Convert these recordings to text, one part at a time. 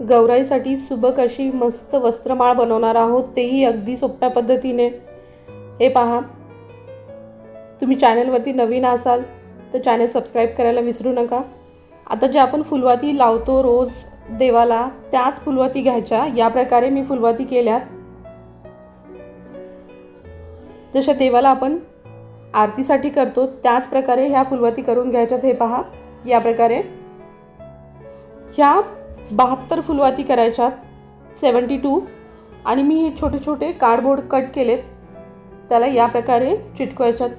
गौराईसाठी सुबक अशी मस्त वस्त्रमाळ बनवणार आहोत तेही अगदी सोप्या पद्धतीने. हे पहा. तुम्ही चॅनलवरती नवीन असाल तर चॅनल सबस्क्राईब करायला विसरू नका. आता जे आपण फुलवाती लावतो रोज देवाला त्याच फुलवाती घ्यायच्या. या प्रकारे मी फुलवाती केल्यात. जशा देवाला आपण आरतीसाठी करतो त्याच प्रकारे ह्या फुलवाती करून घ्यायच्यात हे पहा. या प्रकारे. ह्या बहात्तर फुलवाती करायच्यात सेवन्टी टू आणि मी हे छोटे छोटे कार्डबोर्ड कट केलेत. त्याला या प्रकारे चिटकवायच्यात.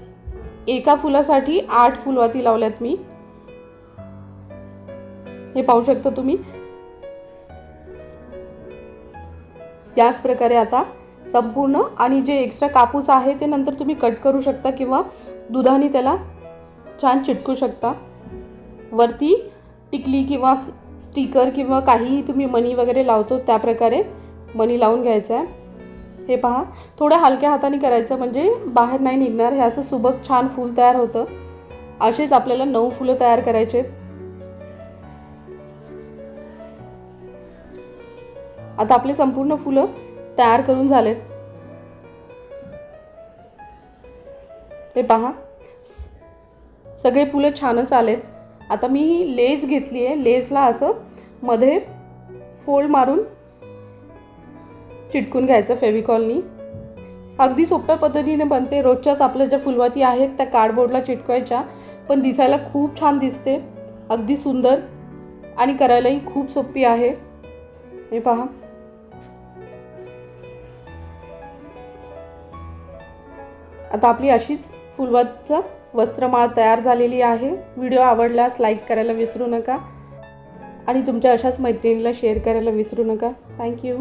एका फुलासाठी आठ फुलवाती लावल्यात मी. हे पाहू शकता तुम्ही. याच प्रकारे आता संपूर्ण आणि जे एक्स्ट्रा कापूस आहे ते नंतर तुम्ही कट करू शकता किंवा दुधाने त्याला छान चिटकू शकता. वरती टिकली किंवा स्टिकर किंवा काहीही तुम्ही मनी वगैरे लावतो त्या प्रकारे मनी लावून घ्यायचं आहे. हे पहा थोड्या हलक्या हाताने करायचं म्हणजे बाहेर नाही निघणार. हे असं सुबक छान फूल तयार होतं. असेच आपल्याला नऊ फुलं तयार करायचे आता आपले संपूर्ण फुलं तयार करून झालेत. हे पहा सगळे फुलं छानच आलेत. आता मी ही लेस घेतली आहे लेसला असं मध्ये फोल्ड मारून चिटकून घ्यायचं फेविकॉलनी अगदी सोप्या पद्धतीने बनते. रोजच्याच आपल्या ज्या फुलवाती आहेत त्या कार्डबोर्डला चिटकवायच्या पण दिसायला खूप छान दिसते. अगदी सुंदर आणि करायलाही खूप सोपी आहे. हे पहा. आता आपली अशीच फुलवाचं वस्त्रमाळ तयार झालेली आहे. व्हिडिओ आवडल्यास लाईक करायला विसरू नका. आणि तुमच्या अशाच मैत्रिणीला शेअर करायला विसरू नका. थँक्यू